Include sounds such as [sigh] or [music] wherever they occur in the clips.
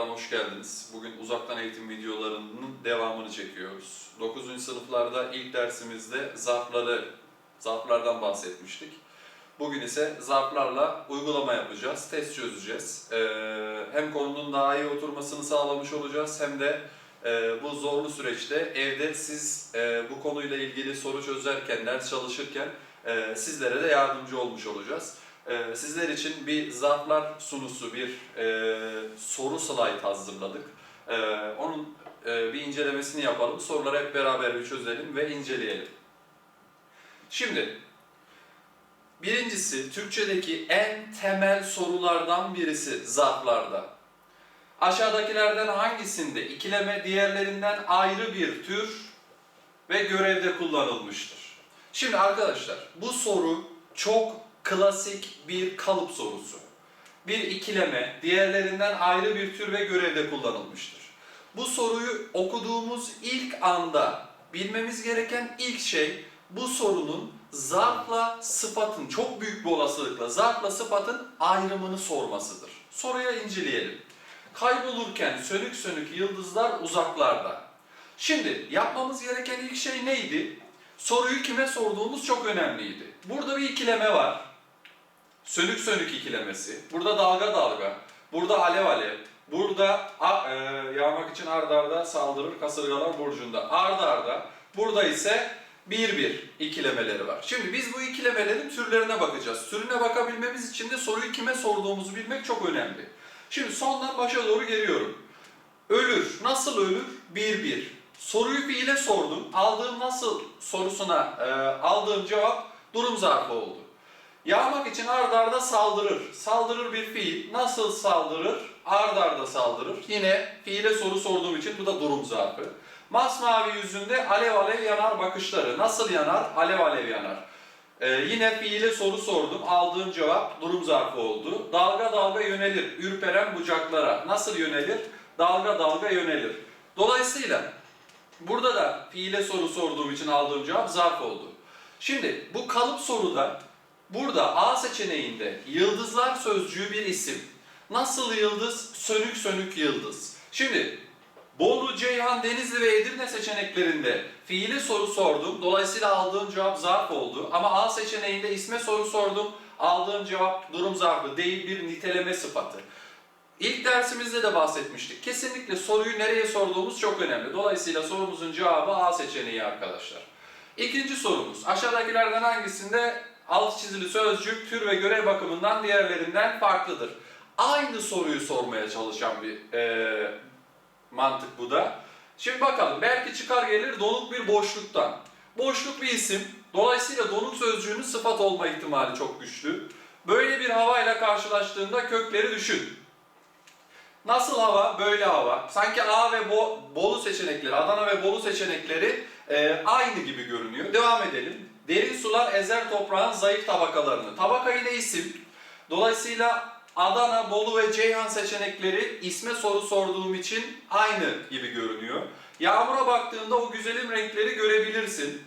tekrardan hoş geldiniz. Bugün uzaktan eğitim videolarının devamını çekiyoruz. 9. sınıflarda ilk dersimizde zarfları, zarflardan bahsetmiştik. Bugün ise zarflarla uygulama yapacağız, test çözeceğiz. Ee, hem konunun daha iyi oturmasını sağlamış olacağız hem de e, bu zorlu süreçte evde siz e, bu konuyla ilgili soru çözerken, ders çalışırken e, sizlere de yardımcı olmuş olacağız. Ee, sizler için bir zarflar sunusu, bir e, soru slide hazırladık. Ee, onun e, bir incelemesini yapalım. Soruları hep beraber bir çözelim ve inceleyelim. Şimdi, birincisi Türkçedeki en temel sorulardan birisi zarflarda. Aşağıdakilerden hangisinde ikileme diğerlerinden ayrı bir tür ve görevde kullanılmıştır? Şimdi arkadaşlar bu soru çok klasik bir kalıp sorusu. Bir ikileme diğerlerinden ayrı bir tür ve görevde kullanılmıştır. Bu soruyu okuduğumuz ilk anda bilmemiz gereken ilk şey bu sorunun zarfla sıfatın çok büyük bir olasılıkla zarfla sıfatın ayrımını sormasıdır. Soruya inceleyelim. Kaybolurken sönük sönük yıldızlar uzaklarda. Şimdi yapmamız gereken ilk şey neydi? Soruyu kime sorduğumuz çok önemliydi. Burada bir ikileme var. Sönük sönük ikilemesi. Burada dalga dalga. Burada alev alev. Burada a- e, yağmak için ard arda saldırır kasırgalar burcunda. Ard arda. Burada ise bir bir ikilemeleri var. Şimdi biz bu ikilemelerin türlerine bakacağız. Türüne bakabilmemiz için de soruyu kime sorduğumuzu bilmek çok önemli. Şimdi sondan başa doğru geliyorum. Ölür. Nasıl ölür? Bir bir. Soruyu fiile sordum. Aldığım nasıl sorusuna e, aldığım cevap durum zarfı oldu. Yağmak için ard arda saldırır. Saldırır bir fiil. Nasıl saldırır? Ard arda saldırır. Yine fiile soru sorduğum için bu da durum zarfı. Masmavi yüzünde alev alev yanar bakışları. Nasıl yanar? Alev alev yanar. Ee, yine fiile soru sordum. Aldığım cevap durum zarfı oldu. Dalga dalga yönelir. Ürperen bucaklara. Nasıl yönelir? Dalga dalga yönelir. Dolayısıyla burada da fiile soru sorduğum için aldığım cevap zarf oldu. Şimdi bu kalıp soruda Burada A seçeneğinde yıldızlar sözcüğü bir isim. Nasıl yıldız? Sönük sönük yıldız. Şimdi Bolu, Ceyhan, Denizli ve Edirne seçeneklerinde fiili soru sordum. Dolayısıyla aldığım cevap zarf oldu. Ama A seçeneğinde isme soru sordum. Aldığım cevap durum zarfı değil bir niteleme sıfatı. İlk dersimizde de bahsetmiştik. Kesinlikle soruyu nereye sorduğumuz çok önemli. Dolayısıyla sorumuzun cevabı A seçeneği arkadaşlar. İkinci sorumuz. Aşağıdakilerden hangisinde alt çizili sözcük tür ve görev bakımından diğerlerinden farklıdır? Aynı soruyu sormaya çalışan bir eee, mantık bu da. Şimdi bakalım belki çıkar gelir donuk bir boşluktan. Boşluk bir isim. Dolayısıyla donuk sözcüğünün sıfat olma ihtimali çok güçlü. Böyle bir havayla karşılaştığında kökleri düşün. Nasıl hava? Böyle hava. Sanki A ve Bo- Bolu seçenekleri, Adana ve Bolu seçenekleri e, aynı gibi görünüyor. Devam edelim. Derin sular ezer toprağın zayıf tabakalarını. Tabaka yine isim. Dolayısıyla Adana, Bolu ve Ceyhan seçenekleri isme soru sorduğum için aynı gibi görünüyor. Yağmura baktığında o güzelim renkleri görebilirsin.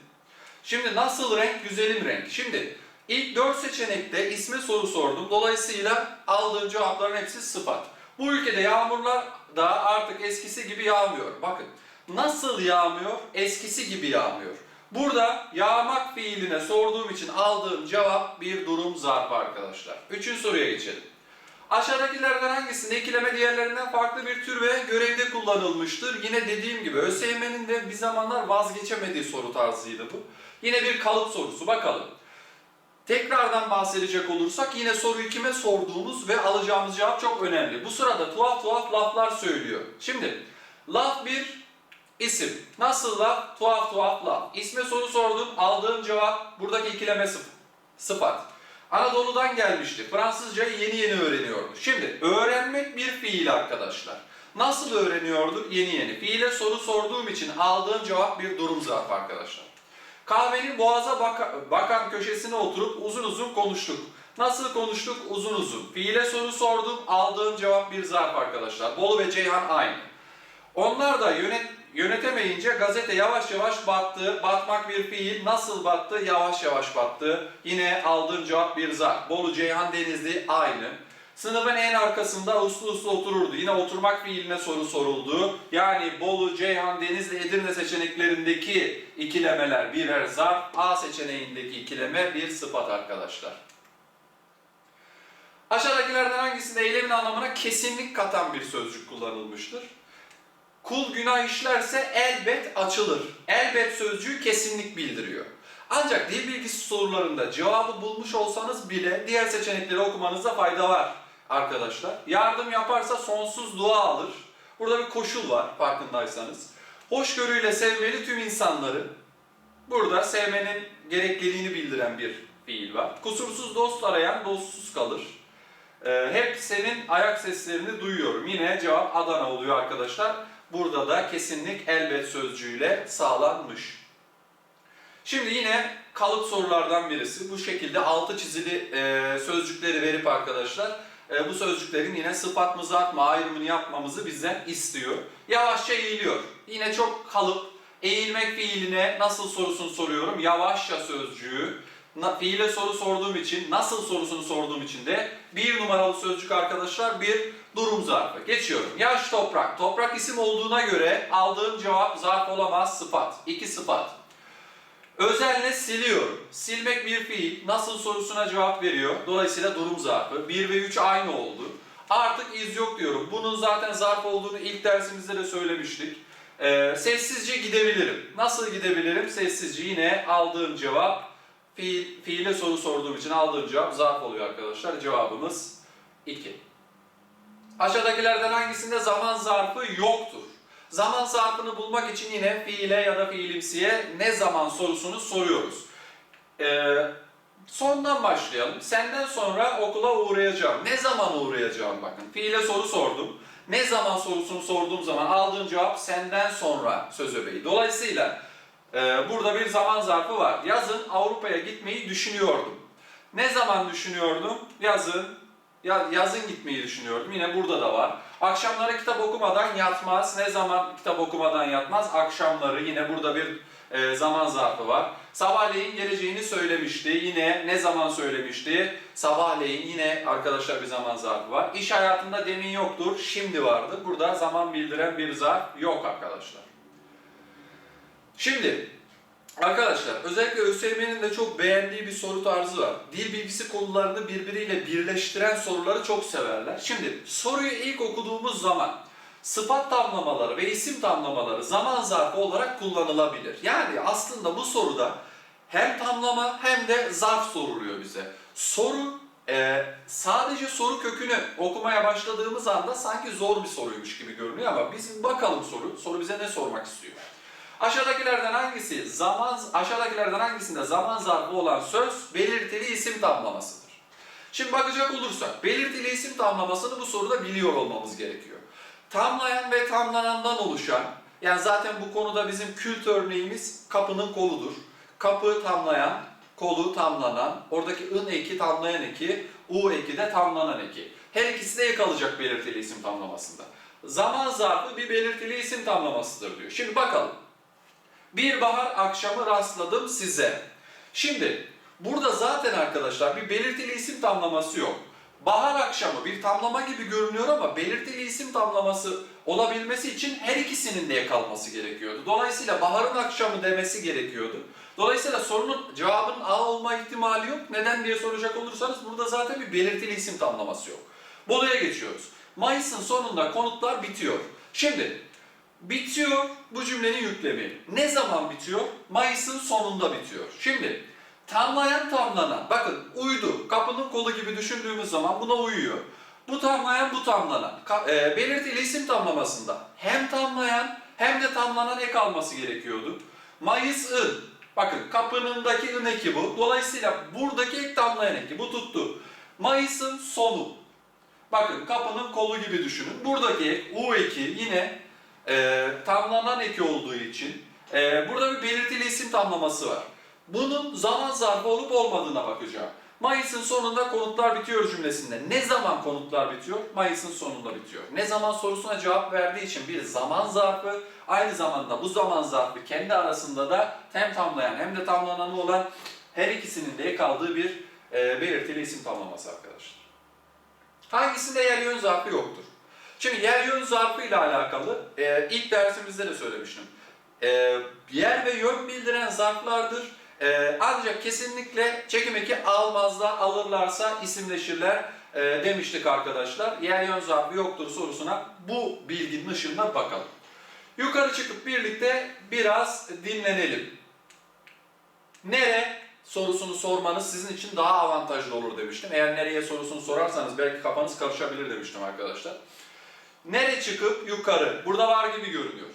Şimdi nasıl renk? Güzelim renk. Şimdi ilk 4 seçenekte isme soru sordum. Dolayısıyla aldığım cevapların hepsi sıfat. Bu ülkede yağmurlar da artık eskisi gibi yağmıyor. Bakın nasıl yağmıyor? Eskisi gibi yağmıyor. Burada yağmak fiiline sorduğum için aldığım cevap bir durum zarfı arkadaşlar. Üçüncü soruya geçelim. Aşağıdakilerden hangisinde ikileme diğerlerinden farklı bir tür ve görevde kullanılmıştır? Yine dediğim gibi ÖSYM'nin de bir zamanlar vazgeçemediği soru tarzıydı bu. Yine bir kalıp sorusu bakalım. Tekrardan bahsedecek olursak yine soruyu kime sorduğumuz ve alacağımız cevap çok önemli. Bu sırada tuhaf tuhaf laflar söylüyor. Şimdi laf bir isim. Nasıl laf? Tuhaf tuhaf laf. İsme soru sordum. Aldığım cevap buradaki ikileme sıf- sıfat. Anadolu'dan gelmişti. Fransızcayı yeni yeni öğreniyordu. Şimdi öğrenmek bir fiil arkadaşlar. Nasıl öğreniyordu? Yeni yeni. Fiile soru sorduğum için aldığım cevap bir durum zarfı arkadaşlar. Kahvenin boğaza baka- bakan köşesine oturup uzun uzun konuştuk. Nasıl konuştuk? Uzun uzun. Fiile soru sordum. Aldığım cevap bir zarf arkadaşlar. Bolu ve Ceyhan aynı. Onlar da yönet, yönetemeyince gazete yavaş yavaş battı. Batmak bir fiil. Nasıl battı? Yavaş yavaş battı. Yine aldığım cevap bir zarf. Bolu, Ceyhan, Denizli aynı. Sınıfın en arkasında uslu uslu otururdu. Yine oturmak fiiline soru soruldu. Yani Bolu, Ceyhan, Denizli, Edirne seçeneklerindeki ikilemeler birer zarf. A seçeneğindeki ikileme bir sıfat arkadaşlar. Aşağıdakilerden hangisinde eylemin anlamına kesinlik katan bir sözcük kullanılmıştır? Kul günah işlerse elbet açılır. Elbet sözcüğü kesinlik bildiriyor. Ancak dil bilgisi sorularında cevabı bulmuş olsanız bile diğer seçenekleri okumanızda fayda var arkadaşlar. Yardım yaparsa sonsuz dua alır. Burada bir koşul var farkındaysanız. Hoşgörüyle sevmeli tüm insanları. Burada sevmenin gerekliliğini bildiren bir fiil var. Kusursuz dost arayan dostsuz kalır. Ee, hep senin ayak seslerini duyuyorum. Yine cevap Adana oluyor arkadaşlar. Burada da kesinlik elbet sözcüğüyle sağlanmış. Şimdi yine kalıp sorulardan birisi. Bu şekilde altı çizili e, sözcükleri verip arkadaşlar e, bu sözcüklerin yine sıfat mı zat mı ayrımını yapmamızı bizden istiyor. Yavaşça eğiliyor. Yine çok kalıp eğilmek fiiline nasıl sorusunu soruyorum. Yavaşça sözcüğü. Na, fiile soru sorduğum için, nasıl sorusunu sorduğum için de bir numaralı sözcük arkadaşlar bir durum zarfı. Geçiyorum. Yaş toprak. Toprak isim olduğuna göre aldığım cevap zarf olamaz sıfat. İki sıfat. Özelle siliyorum. Silmek bir fiil. Nasıl sorusuna cevap veriyor. Dolayısıyla durum zarfı. 1 ve 3 aynı oldu. Artık iz yok diyorum. Bunun zaten zarf olduğunu ilk dersimizde de söylemiştik. Ee, sessizce gidebilirim. Nasıl gidebilirim? Sessizce yine aldığım cevap fiil, fiile soru sorduğum için aldığım cevap zarf oluyor arkadaşlar. Cevabımız 2. Aşağıdakilerden hangisinde zaman zarfı yoktur? Zaman zarfını bulmak için yine fiile ya da fiilimsiye ne zaman sorusunu soruyoruz. Ee, sondan başlayalım. Senden sonra okula uğrayacağım. Ne zaman uğrayacağım bakın. Fiile soru sordum. Ne zaman sorusunu sorduğum zaman aldığım cevap senden sonra söz öbeği. Dolayısıyla e, burada bir zaman zarfı var. Yazın Avrupa'ya gitmeyi düşünüyordum. Ne zaman düşünüyordum? Yazın ya, yazın gitmeyi düşünüyordum. Yine burada da var. Akşamları kitap okumadan yatmaz. Ne zaman kitap okumadan yatmaz? Akşamları yine burada bir e, zaman zarfı var. Sabahleyin geleceğini söylemişti. Yine ne zaman söylemişti? Sabahleyin yine arkadaşlar bir zaman zarfı var. İş hayatında demin yoktur, şimdi vardır. Burada zaman bildiren bir zarf yok arkadaşlar. Şimdi Arkadaşlar özellikle ÖSYM'nin de çok beğendiği bir soru tarzı var. Dil bilgisi konularını birbiriyle birleştiren soruları çok severler. Şimdi soruyu ilk okuduğumuz zaman sıfat tamlamaları ve isim tamlamaları zaman zarfı olarak kullanılabilir. Yani aslında bu soruda hem tamlama hem de zarf soruluyor bize. Soru e, sadece soru kökünü okumaya başladığımız anda sanki zor bir soruymuş gibi görünüyor ama biz bakalım soru, soru bize ne sormak istiyor. Aşağıdakilerden hangisi zaman aşağıdakilerden hangisinde zaman zarfı olan söz belirtili isim tamlamasıdır? Şimdi bakacak olursak belirtili isim tamlamasını bu soruda biliyor olmamız gerekiyor. Tamlayan ve tamlanandan oluşan yani zaten bu konuda bizim kült örneğimiz kapının koludur. Kapı tamlayan, kolu tamlanan, oradaki ın eki tamlayan eki, u eki de tamlanan eki. Her ikisi de ek belirtili isim tamlamasında. Zaman zarfı bir belirtili isim tamlamasıdır diyor. Şimdi bakalım. Bir bahar akşamı rastladım size. Şimdi burada zaten arkadaşlar bir belirtili isim tamlaması yok. Bahar akşamı bir tamlama gibi görünüyor ama belirtili isim tamlaması olabilmesi için her ikisinin de kalması gerekiyordu. Dolayısıyla baharın akşamı demesi gerekiyordu. Dolayısıyla sorunun cevabının A olma ihtimali yok. Neden diye soracak olursanız burada zaten bir belirtili isim tamlaması yok. Bolu'ya geçiyoruz. Mayıs'ın sonunda konutlar bitiyor. Şimdi Bitiyor bu cümlenin yüklemi. Ne zaman bitiyor? Mayıs'ın sonunda bitiyor. Şimdi tamlayan tamlanan. Bakın uydu. Kapının kolu gibi düşündüğümüz zaman buna uyuyor. Bu tamlayan bu tamlanan. Ka- e, belirtili isim tamlamasında hem tamlayan hem de tamlanan ek alması gerekiyordu. Mayıs ın. Bakın kapınındaki ın eki bu. Dolayısıyla buradaki ek tamlayan eki. Bu tuttu. Mayıs'ın sonu. Bakın kapının kolu gibi düşünün. Buradaki ek, u eki yine e, tamlanan eki olduğu için e, burada bir belirtili isim tamlaması var. Bunun zaman zarfı olup olmadığına bakacağım. Mayıs'ın sonunda konutlar bitiyor cümlesinde. Ne zaman konutlar bitiyor? Mayıs'ın sonunda bitiyor. Ne zaman sorusuna cevap verdiği için bir zaman zarfı, aynı zamanda bu zaman zarfı kendi arasında da hem tamlayan hem de tamlananı olan her ikisinin de kaldığı bir e, belirtili isim tamlaması arkadaşlar. Hangisinde yer yön zarfı yoktur? Şimdi yer yön zarfı ile alakalı e, ilk dersimizde de söylemiştim. E, yer ve yön bildiren zarflardır. E, ancak kesinlikle çekim eki almazlar, alırlarsa isimleşirler e, demiştik arkadaşlar. Yer yön zarfı yoktur sorusuna bu bilginin ışığında bakalım. Yukarı çıkıp birlikte biraz dinlenelim. Nere sorusunu sormanız sizin için daha avantajlı olur demiştim. Eğer nereye sorusunu sorarsanız belki kafanız karışabilir demiştim arkadaşlar. Nere çıkıp yukarı. Burada var gibi görünüyor.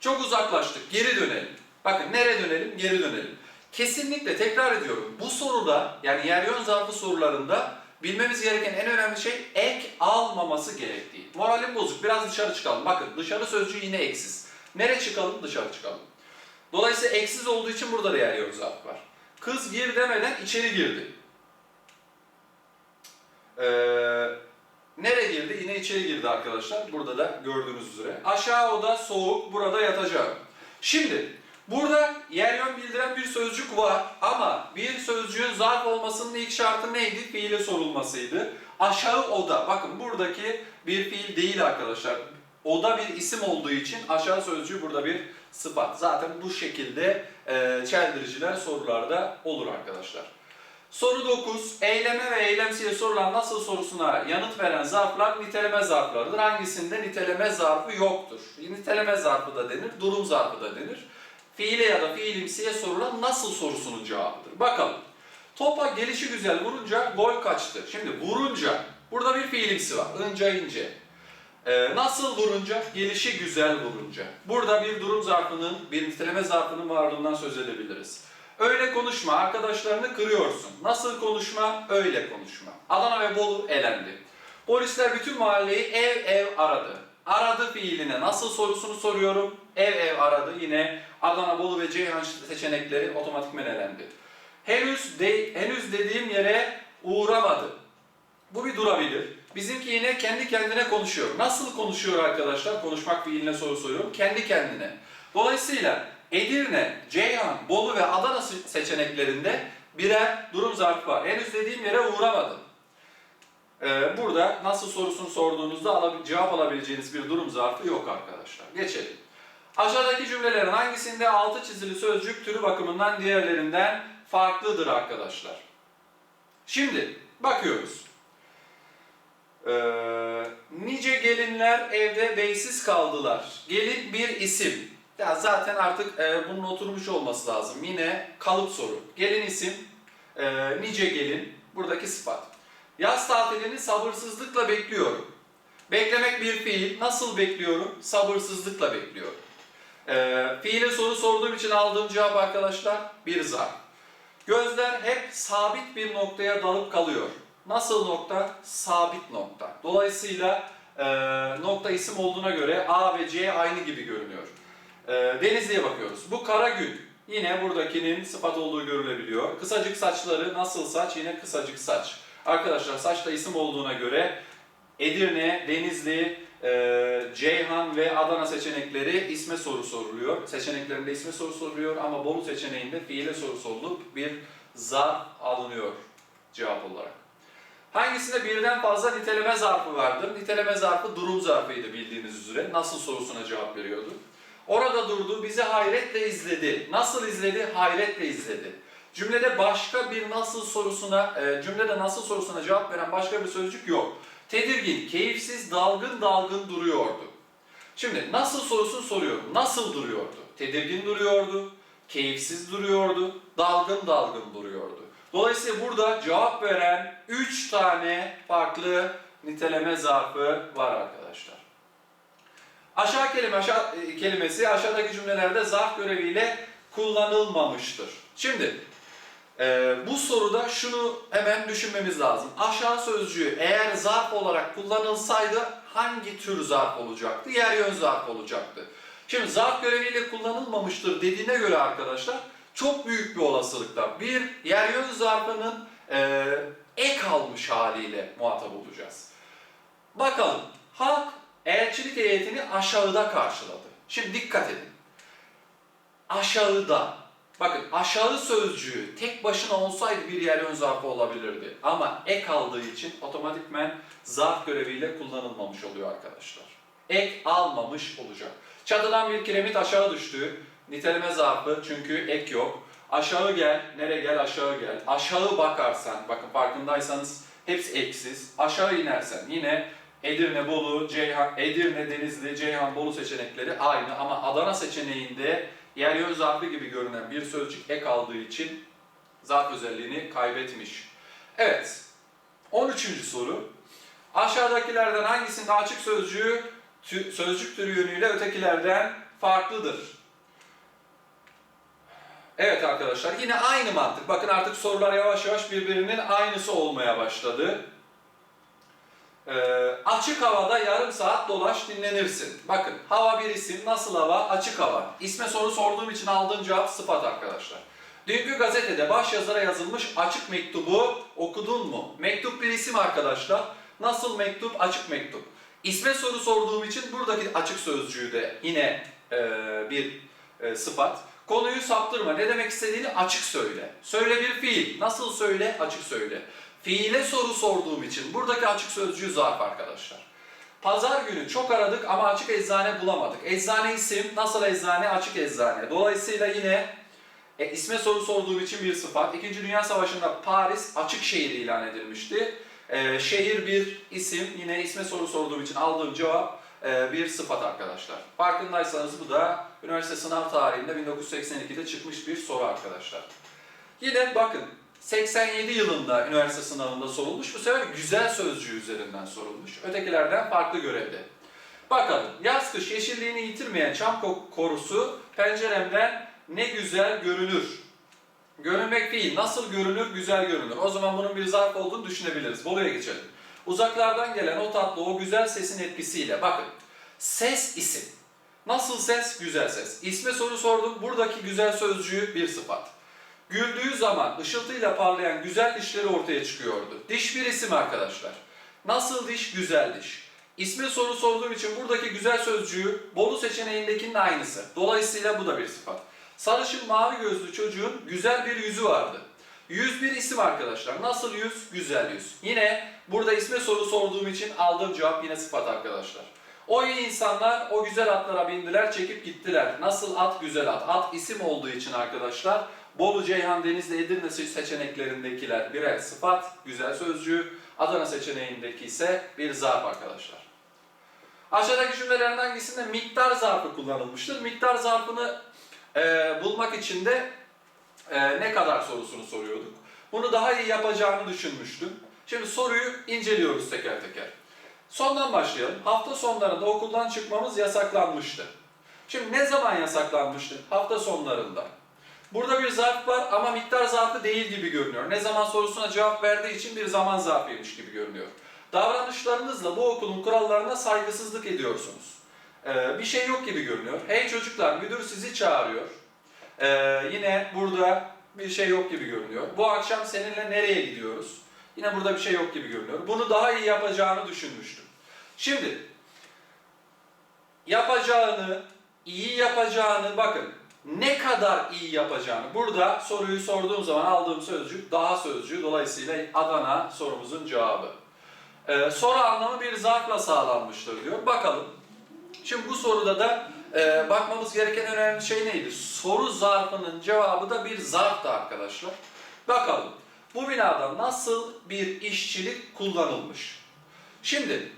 Çok uzaklaştık. Geri dönelim. Bakın nereye dönelim? Geri dönelim. Kesinlikle tekrar ediyorum. Bu soruda yani yer yön zarfı sorularında bilmemiz gereken en önemli şey ek almaması gerektiği. Moralim bozuk. Biraz dışarı çıkalım. Bakın dışarı sözcüğü yine eksiz. Nere çıkalım? Dışarı çıkalım. Dolayısıyla eksiz olduğu için burada da yer yön zarfı var. Kız gir demeden içeri girdi. Ee, nereye girdi? Yine içeri girdi arkadaşlar. Burada da gördüğünüz üzere. Aşağı oda soğuk, burada yatacağım. Şimdi burada yer yön bildiren bir sözcük var ama bir sözcüğün zarf olmasının ilk şartı neydi? Fiile sorulmasıydı. Aşağı oda. Bakın buradaki bir fiil değil arkadaşlar. Oda bir isim olduğu için aşağı sözcüğü burada bir sıfat. Zaten bu şekilde e, çeldiriciler sorularda olur arkadaşlar. Soru 9. Eyleme ve eylemsiye sorulan nasıl sorusuna yanıt veren zarflar niteleme zarflarıdır. Hangisinde niteleme zarfı yoktur? Niteleme zarfı da denir, durum zarfı da denir. Fiile ya da fiilimsiye sorulan nasıl sorusunun cevabıdır. Bakalım. Topa gelişi güzel vurunca gol kaçtı. Şimdi vurunca, burada bir fiilimsi var. Inca ince. Ee, nasıl vurunca? Gelişi güzel vurunca. Burada bir durum zarfının, bir niteleme zarfının varlığından söz edebiliriz. Öyle konuşma, arkadaşlarını kırıyorsun. Nasıl konuşma? Öyle konuşma. Adana ve Bolu elendi. Polisler bütün mahalleyi ev ev aradı. Aradı fiiline nasıl sorusunu soruyorum. Ev ev aradı. Yine Adana, Bolu ve Ceyhan seçenekleri otomatikmen elendi. Henüz, de, henüz dediğim yere uğramadı. Bu bir durabilir. Bizimki yine kendi kendine konuşuyor. Nasıl konuşuyor arkadaşlar? Konuşmak fiiline soru soruyorum. Kendi kendine. Dolayısıyla Edirne, Ceyhan, Bolu ve Adana seçeneklerinde birer durum zarfı var. Henüz dediğim yere uğramadım. Ee, burada nasıl sorusunu sorduğunuzda alabil- cevap alabileceğiniz bir durum zarfı yok arkadaşlar. Geçelim. Aşağıdaki cümlelerin hangisinde altı çizili sözcük türü bakımından diğerlerinden farklıdır arkadaşlar? Şimdi bakıyoruz. Ee, nice gelinler evde beysiz kaldılar. Gelin bir isim. Ya zaten artık e, bunun oturmuş olması lazım. Yine kalıp soru. Gelin isim, e, nice gelin, buradaki sıfat. Yaz tatilini sabırsızlıkla bekliyorum. Beklemek bir fiil. Nasıl bekliyorum? Sabırsızlıkla bekliyorum. E, fiile soru sorduğum için aldığım cevap arkadaşlar bir zarf. Gözler hep sabit bir noktaya dalıp kalıyor. Nasıl nokta? Sabit nokta. Dolayısıyla e, nokta isim olduğuna göre A ve C aynı gibi görünüyor. E, Denizli'ye bakıyoruz. Bu kara gün. Yine buradakinin sıfat olduğu görülebiliyor. Kısacık saçları nasıl saç? Yine kısacık saç. Arkadaşlar saçta isim olduğuna göre Edirne, Denizli, e, Ceyhan ve Adana seçenekleri isme soru soruluyor. Seçeneklerinde isme soru soruluyor ama Bolu seçeneğinde fiile soru sorulup bir zarf alınıyor cevap olarak. Hangisinde birden fazla niteleme zarfı vardır? Niteleme zarfı durum zarfıydı bildiğiniz üzere. Nasıl sorusuna cevap veriyordu. Orada durdu, bizi hayretle izledi. Nasıl izledi? Hayretle izledi. Cümlede başka bir nasıl sorusuna, e, cümlede nasıl sorusuna cevap veren başka bir sözcük yok. Tedirgin, keyifsiz, dalgın dalgın duruyordu. Şimdi nasıl sorusunu soruyorum. Nasıl duruyordu? Tedirgin duruyordu, keyifsiz duruyordu, dalgın dalgın duruyordu. Dolayısıyla burada cevap veren 3 tane farklı niteleme zarfı var arkadaşlar. Aşağı kelime aşağı e, kelimesi aşağıdaki cümlelerde zarf göreviyle kullanılmamıştır. Şimdi e, bu soruda şunu hemen düşünmemiz lazım. Aşağı sözcüğü eğer zarf olarak kullanılsaydı hangi tür zarf olacaktı? Yer yön zarf olacaktı. Şimdi zarf göreviyle kullanılmamıştır dediğine göre arkadaşlar çok büyük bir olasılıkla bir yer yön zarfının e, ek almış haliyle muhatap olacağız. Bakalım halk elçilik heyetini aşağıda karşıladı. Şimdi dikkat edin. Aşağıda. Bakın aşağı sözcüğü tek başına olsaydı bir yer ön zarfı olabilirdi. Ama ek aldığı için otomatikmen zarf göreviyle kullanılmamış oluyor arkadaşlar. Ek almamış olacak. Çatıdan bir kiremit aşağı düştü. Niteleme zarfı çünkü ek yok. Aşağı gel, nereye gel aşağı gel. Aşağı bakarsan, bakın farkındaysanız hepsi eksiz. Aşağı inersen yine Edirne, Bolu, Ceyhan, Edirne, Denizli, Ceyhan, Bolu seçenekleri aynı ama Adana seçeneğinde yer yön zarfı gibi görünen bir sözcük ek aldığı için zarf özelliğini kaybetmiş. Evet, 13. soru. Aşağıdakilerden hangisinde açık sözcüğü tü- sözcük türü yönüyle ötekilerden farklıdır? Evet arkadaşlar yine aynı mantık. Bakın artık sorular yavaş yavaş birbirinin aynısı olmaya başladı. Ee, açık havada yarım saat dolaş dinlenirsin. Bakın hava bir isim. Nasıl hava? Açık hava. İsme soru sorduğum için aldığım cevap sıfat arkadaşlar. Dünkü gazetede baş yazara yazılmış açık mektubu okudun mu? Mektup bir isim arkadaşlar. Nasıl mektup? Açık mektup. İsme soru sorduğum için buradaki açık sözcüğü de yine e, bir e, sıfat. Konuyu saptırma. Ne demek istediğini açık söyle. Söyle bir fiil. Nasıl söyle? Açık söyle. Fiile soru sorduğum için buradaki açık sözcüğü zarf arkadaşlar. Pazar günü çok aradık ama açık eczane bulamadık. Eczane isim, nasıl eczane? Açık eczane. Dolayısıyla yine e, isme soru sorduğum için bir sıfat. İkinci Dünya Savaşı'nda Paris açık şehir ilan edilmişti. E, şehir bir isim. Yine isme soru sorduğum için aldığım cevap e, bir sıfat arkadaşlar. Farkındaysanız bu da üniversite sınav tarihinde 1982'de çıkmış bir soru arkadaşlar. Yine bakın 87 yılında üniversite sınavında sorulmuş. Bu sefer güzel sözcüğü üzerinden sorulmuş. Ötekilerden farklı görevde. Bakalım yaz kış yeşilliğini yitirmeyen çam ko- korusu penceremden ne güzel görünür. Görünmek değil, nasıl görünür? Güzel görünür. O zaman bunun bir zarf olduğunu düşünebiliriz. Bolu'ya geçelim. Uzaklardan gelen o tatlı, o güzel sesin etkisiyle. Bakın, ses isim. Nasıl ses? Güzel ses. İsme soru sordum. Buradaki güzel sözcüğü bir sıfat. Güldüğü zaman ışıltıyla parlayan güzel dişleri ortaya çıkıyordu. Diş bir isim arkadaşlar. Nasıl diş? Güzel diş. İsme soru sorduğum için buradaki güzel sözcüğü Bolu seçeneğindekinin aynısı. Dolayısıyla bu da bir sıfat. Sarışın mavi gözlü çocuğun güzel bir yüzü vardı. Yüz bir isim arkadaşlar. Nasıl yüz? Güzel yüz. Yine burada isme soru sorduğum için aldığım cevap yine sıfat arkadaşlar. O iyi insanlar o güzel atlara bindiler, çekip gittiler. Nasıl at? Güzel at. At isim olduğu için arkadaşlar Bolu, Ceyhan, Denizli, Edirne seçeneklerindekiler birer sıfat, güzel sözcüğü. Adana seçeneğindeki ise bir zarf arkadaşlar. Aşağıdaki cümlelerin hangisinde miktar zarfı kullanılmıştır? Miktar zarfını e, bulmak için de e, ne kadar sorusunu soruyorduk. Bunu daha iyi yapacağını düşünmüştüm. Şimdi soruyu inceliyoruz teker teker. Sondan başlayalım. Hafta sonlarında okuldan çıkmamız yasaklanmıştı. Şimdi ne zaman yasaklanmıştı? Hafta sonlarında. Burada bir zarf var ama miktar zarfı değil gibi görünüyor. Ne zaman sorusuna cevap verdiği için bir zaman zarfıymış gibi görünüyor. Davranışlarınızla bu okulun kurallarına saygısızlık ediyorsunuz. Ee, bir şey yok gibi görünüyor. Hey çocuklar müdür sizi çağırıyor. Ee, yine burada bir şey yok gibi görünüyor. Bu akşam seninle nereye gidiyoruz? Yine burada bir şey yok gibi görünüyor. Bunu daha iyi yapacağını düşünmüştüm. Şimdi yapacağını, iyi yapacağını bakın ne kadar iyi yapacağını burada soruyu sorduğum zaman aldığım sözcük daha sözcüğü dolayısıyla Adana sorumuzun cevabı. Ee, soru anlamı bir zarfla sağlanmıştır diyor. Bakalım. Şimdi bu soruda da e, bakmamız gereken önemli şey neydi? Soru zarfının cevabı da bir zarftı arkadaşlar. Bakalım. Bu binada nasıl bir işçilik kullanılmış? Şimdi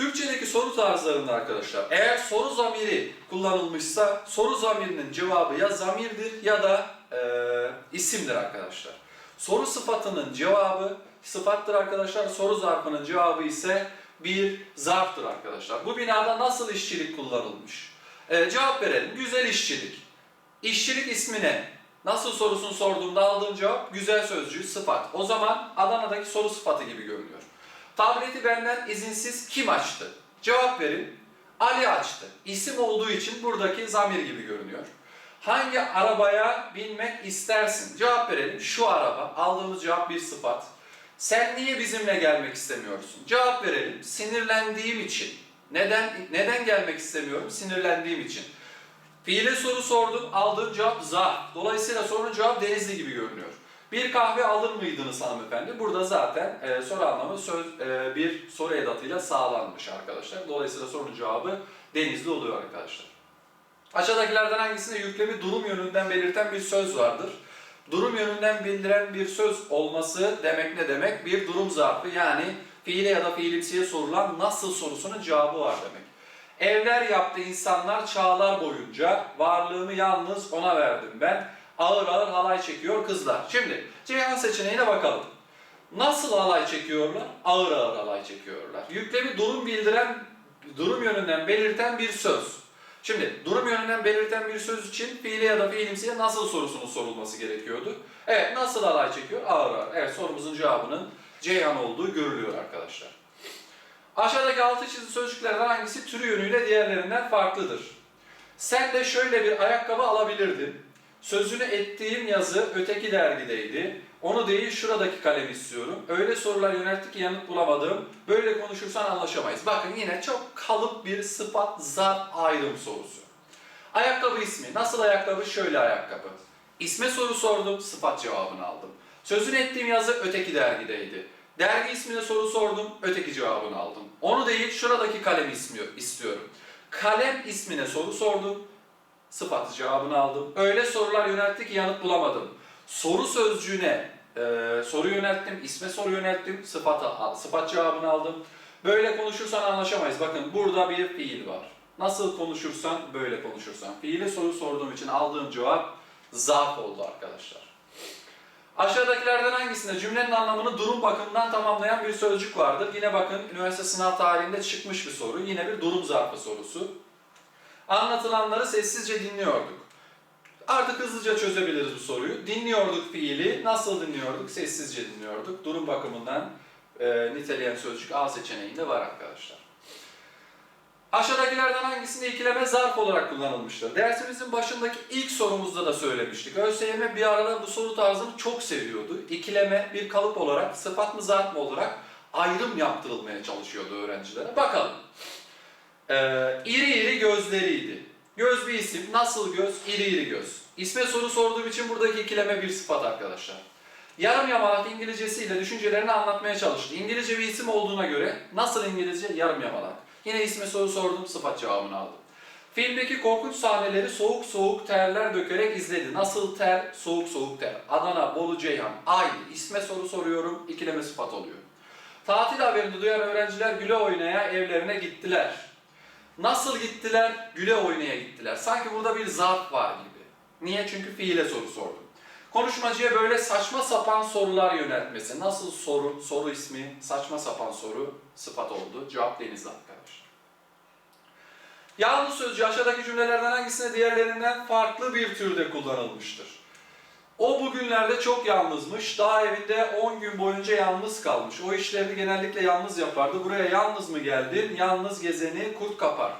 Türkçedeki soru tarzlarında arkadaşlar eğer soru zamiri kullanılmışsa soru zamirinin cevabı ya zamirdir ya da e, isimdir arkadaşlar. Soru sıfatının cevabı sıfattır arkadaşlar. Soru zarfının cevabı ise bir zarftır arkadaşlar. Bu binada nasıl işçilik kullanılmış? E, cevap verelim. Güzel işçilik. İşçilik ismi ne? Nasıl sorusunu sorduğumda aldığım cevap güzel sözcüğü sıfat. O zaman Adana'daki soru sıfatı gibi görünüyor. Tableti benden izinsiz kim açtı? Cevap verin. Ali açtı. İsim olduğu için buradaki zamir gibi görünüyor. Hangi arabaya binmek istersin? Cevap verelim. Şu araba. Aldığımız cevap bir sıfat. Sen niye bizimle gelmek istemiyorsun? Cevap verelim. Sinirlendiğim için. Neden neden gelmek istemiyorum? Sinirlendiğim için. Fiile soru sordum, aldığım cevap zarf. Dolayısıyla sorunun cevabı denizli gibi görünüyor. Bir kahve alır mıydınız hanımefendi? Burada zaten e, soru anlamı söz e, bir soru edatıyla sağlanmış arkadaşlar. Dolayısıyla sorunun cevabı denizli oluyor arkadaşlar. Aşağıdakilerden hangisinde yüklemi durum yönünden belirten bir söz vardır? Durum yönünden bildiren bir söz olması demek ne demek? Bir durum zarfı yani fiile ya da fiilimsiye sorulan nasıl sorusunun cevabı var demek. Evler yaptı insanlar çağlar boyunca. Varlığımı yalnız ona verdim ben. Ağır ağır halay çekiyor kızlar. Şimdi Ceyhan seçeneğine bakalım. Nasıl halay çekiyorlar? Ağır ağır halay çekiyorlar. Yüklemi durum bildiren, durum yönünden belirten bir söz. Şimdi durum yönünden belirten bir söz için fiile ya da fiilimsiye nasıl sorusunun sorulması gerekiyordu? Evet nasıl halay çekiyor? Ağır ağır. Evet sorumuzun cevabının Ceyhan olduğu görülüyor arkadaşlar. Aşağıdaki altı çizili sözcüklerden hangisi türü yönüyle diğerlerinden farklıdır? Sen de şöyle bir ayakkabı alabilirdin. Sözünü ettiğim yazı öteki dergideydi. Onu değil şuradaki kalem istiyorum. Öyle sorular yönelttik ki yanıt bulamadım. Böyle konuşursan anlaşamayız. Bakın yine çok kalıp bir sıfat zar ayrım sorusu. Ayakkabı ismi. Nasıl ayakkabı? Şöyle ayakkabı. İsme soru sordum, sıfat cevabını aldım. Sözünü ettiğim yazı öteki dergideydi. Dergi ismine soru sordum, öteki cevabını aldım. Onu değil, şuradaki kalemi ismi istiyorum. Kalem ismine soru sordum, sıfatı cevabını aldım. Öyle sorular yöneltti ki yanıt bulamadım. Soru sözcüğüne e, soru yönelttim, isme soru yönelttim, sıfata, sıfat cevabını aldım. Böyle konuşursan anlaşamayız. Bakın burada bir fiil var. Nasıl konuşursan böyle konuşursan. Fiile soru sorduğum için aldığım cevap zarf oldu arkadaşlar. Aşağıdakilerden hangisinde cümlenin anlamını durum bakımından tamamlayan bir sözcük vardır? Yine bakın üniversite sınav tarihinde çıkmış bir soru. Yine bir durum zarfı sorusu. Anlatılanları sessizce dinliyorduk. Artık hızlıca çözebiliriz bu soruyu. Dinliyorduk fiili. Nasıl dinliyorduk? Sessizce dinliyorduk. Durum bakımından e, niteleyen sözcük A seçeneğinde var arkadaşlar. Aşağıdakilerden hangisinde ikileme zarf olarak kullanılmıştır? Dersimizin başındaki ilk sorumuzda da söylemiştik. ÖSYM bir arada bu soru tarzını çok seviyordu. İkileme bir kalıp olarak, sıfat mı zarf mı olarak ayrım yaptırılmaya çalışıyordu öğrencilere. Bakalım. Ee, iri iri gözleriydi. Göz bir isim. Nasıl göz? İri iri göz. İsme soru sorduğum için buradaki ikileme bir sıfat arkadaşlar. Yarım yamalak İngilizcesiyle düşüncelerini anlatmaya çalıştı. İngilizce bir isim olduğuna göre nasıl İngilizce? Yarım yamalak. Yine isme soru sordum, sıfat cevabını aldım. Filmdeki korkunç sahneleri soğuk soğuk terler dökerek izledi. Nasıl ter? Soğuk soğuk ter. Adana, Bolu, Ceyhan. Aynı. İsme soru soruyorum, ikileme sıfat oluyor. Tatil haberini duyan öğrenciler güle oynaya evlerine gittiler. Nasıl gittiler? Güle oynaya gittiler. Sanki burada bir zarf var gibi. Niye? Çünkü fiile soru sordum. Konuşmacıya böyle saçma sapan sorular yöneltmesi. Nasıl soru, soru ismi, saçma sapan soru sıfat oldu. Cevap Deniz arkadaşlar. Yalnız sözcüğü aşağıdaki cümlelerden hangisine diğerlerinden farklı bir türde kullanılmıştır? O bugünlerde çok yalnızmış. Daha evinde 10 gün boyunca yalnız kalmış. O işlerini genellikle yalnız yapardı. Buraya yalnız mı geldin? Yalnız gezeni kurt kapar.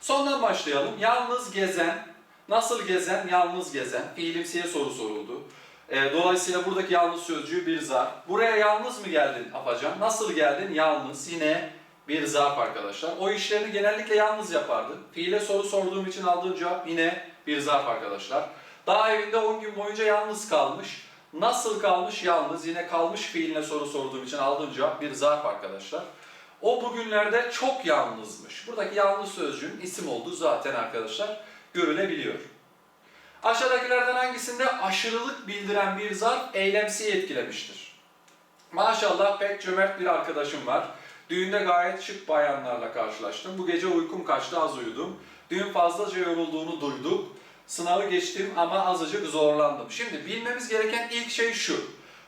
Sondan başlayalım. Yalnız gezen, nasıl gezen? Yalnız gezen. Fiilimsiye soru soruldu. E, dolayısıyla buradaki yalnız sözcüğü bir zarf. Buraya yalnız mı geldin Afacan? Nasıl geldin? Yalnız. Yine bir zarf arkadaşlar. O işlerini genellikle yalnız yapardı. Fiile soru sorduğum için aldığım cevap yine bir zarf arkadaşlar. Daha evinde 10 gün boyunca yalnız kalmış. Nasıl kalmış? Yalnız. Yine kalmış fiiline soru sorduğum için aldığım cevap bir zarf arkadaşlar. O bugünlerde çok yalnızmış. Buradaki yalnız sözcüğün isim olduğu zaten arkadaşlar görülebiliyor. Aşağıdakilerden hangisinde aşırılık bildiren bir zarf eylemsiyi etkilemiştir? Maşallah pek cömert bir arkadaşım var. Düğünde gayet şık bayanlarla karşılaştım. Bu gece uykum kaçtı az uyudum. Dün fazlaca yorulduğunu duyduk. Sınavı geçtim ama azıcık zorlandım. Şimdi bilmemiz gereken ilk şey şu.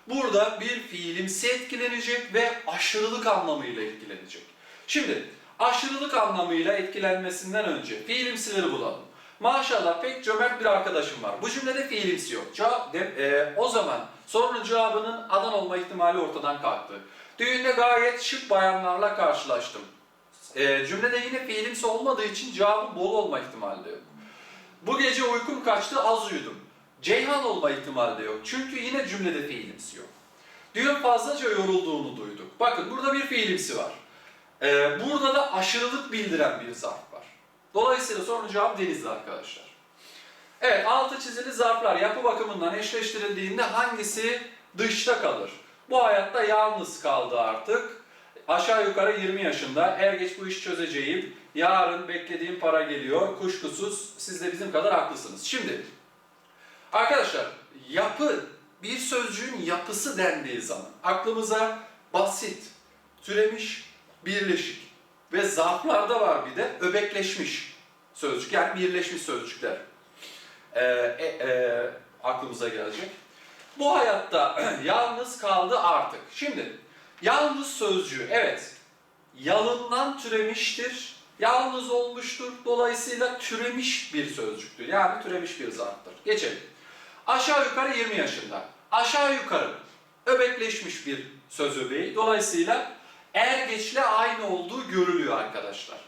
Burada bir fiilimsi etkilenecek ve aşırılık anlamıyla etkilenecek. Şimdi aşırılık anlamıyla etkilenmesinden önce fiilimsileri bulalım. Maşallah pek cömert bir arkadaşım var. Bu cümlede fiilimsi yok. Cevap, de, e, o zaman sorunun cevabının adan olma ihtimali ortadan kalktı. Düğünde gayet şık bayanlarla karşılaştım. E, cümlede yine fiilimsi olmadığı için cevabın bol olma ihtimali yok. Bu gece uykum kaçtı az uyudum. Ceyhan olma ihtimali de yok. Çünkü yine cümlede fiilimsi yok. Dün fazlaca yorulduğunu duyduk. Bakın burada bir fiilimsi var. Ee, burada da aşırılık bildiren bir zarf var. Dolayısıyla sorunun cevabı denizli arkadaşlar. Evet, altı çizili zarflar yapı bakımından eşleştirildiğinde hangisi dışta kalır? Bu hayatta yalnız kaldı artık. Aşağı yukarı 20 yaşında. Er geç bu işi çözeceğim. Yarın beklediğim para geliyor. Kuşkusuz siz de bizim kadar haklısınız. Şimdi arkadaşlar yapı bir sözcüğün yapısı dendiği zaman aklımıza basit, türemiş, birleşik ve zarflarda var bir de öbekleşmiş sözcük yani birleşmiş sözcükler e, e, e, aklımıza gelecek. Bu hayatta [clears throat] yalnız kaldı artık. Şimdi yalnız sözcüğü evet yalından türemiştir, yalnız olmuştur. Dolayısıyla türemiş bir sözcüktür. Yani türemiş bir zarftır. Geçelim. Aşağı yukarı 20 yaşında. Aşağı yukarı öbekleşmiş bir söz öbeği. Dolayısıyla er geçle aynı olduğu görülüyor arkadaşlar.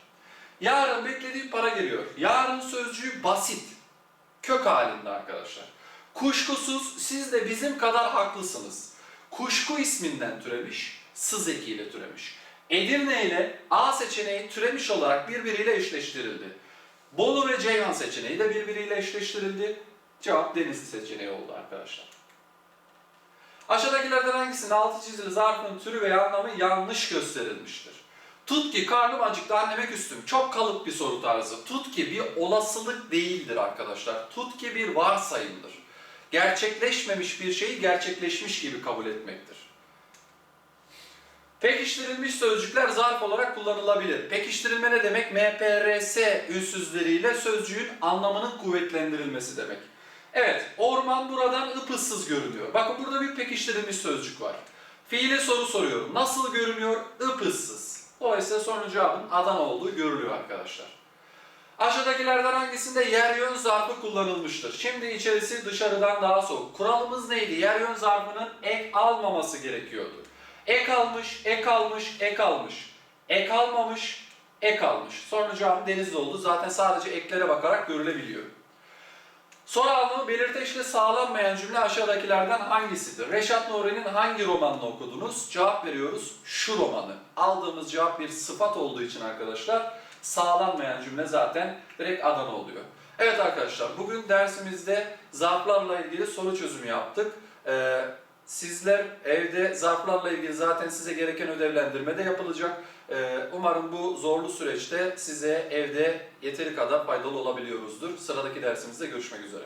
Yarın beklediği para geliyor. Yarın sözcüğü basit. Kök halinde arkadaşlar. Kuşkusuz siz de bizim kadar haklısınız. Kuşku isminden türemiş, sız ekiyle türemiş. Edirne ile A seçeneği türemiş olarak birbiriyle eşleştirildi. Bolu ve Ceyhan seçeneği de birbiriyle eşleştirildi. Cevap Denizli seçeneği oldu arkadaşlar. Aşağıdakilerden hangisinin altı çizili zarfın türü veya anlamı yanlış gösterilmiştir? Tut ki karnım acıktı anneme küstüm. Çok kalıp bir soru tarzı. Tut ki bir olasılık değildir arkadaşlar. Tut ki bir varsayımdır. Gerçekleşmemiş bir şeyi gerçekleşmiş gibi kabul etmektir. Pekiştirilmiş sözcükler zarf olarak kullanılabilir. Pekiştirilme ne demek? MPRS ünsüzleriyle sözcüğün anlamının kuvvetlendirilmesi demek. Evet, orman buradan ıpıssız görünüyor. Bakın burada bir pekiştirilmiş sözcük var. Fiile soru soruyorum. Nasıl görünüyor? Ipıssız. Dolayısıyla sorunun cevabının Adana olduğu görülüyor arkadaşlar. Aşağıdakilerden hangisinde yer yön zarfı kullanılmıştır? Şimdi içerisi dışarıdan daha soğuk. Kuralımız neydi? Yer yön zarfının ek almaması gerekiyordu. Ek almış, ek almış, ek almış. Ek almamış, ek almış. Sorunun cevabı denizli oldu. Zaten sadece eklere bakarak görülebiliyor. Soru anlamı belirteçle sağlanmayan cümle aşağıdakilerden hangisidir? Reşat Nuri'nin hangi romanını okudunuz? Cevap veriyoruz. Şu romanı. Aldığımız cevap bir sıfat olduğu için arkadaşlar sağlanmayan cümle zaten direkt Adana oluyor. Evet arkadaşlar bugün dersimizde zarflarla ilgili soru çözümü yaptık. Ee, sizler evde zarflarla ilgili zaten size gereken ödevlendirme de yapılacak. Ee, umarım bu zorlu süreçte size evde yeteri kadar faydalı olabiliyoruzdur. Sıradaki dersimizde görüşmek üzere.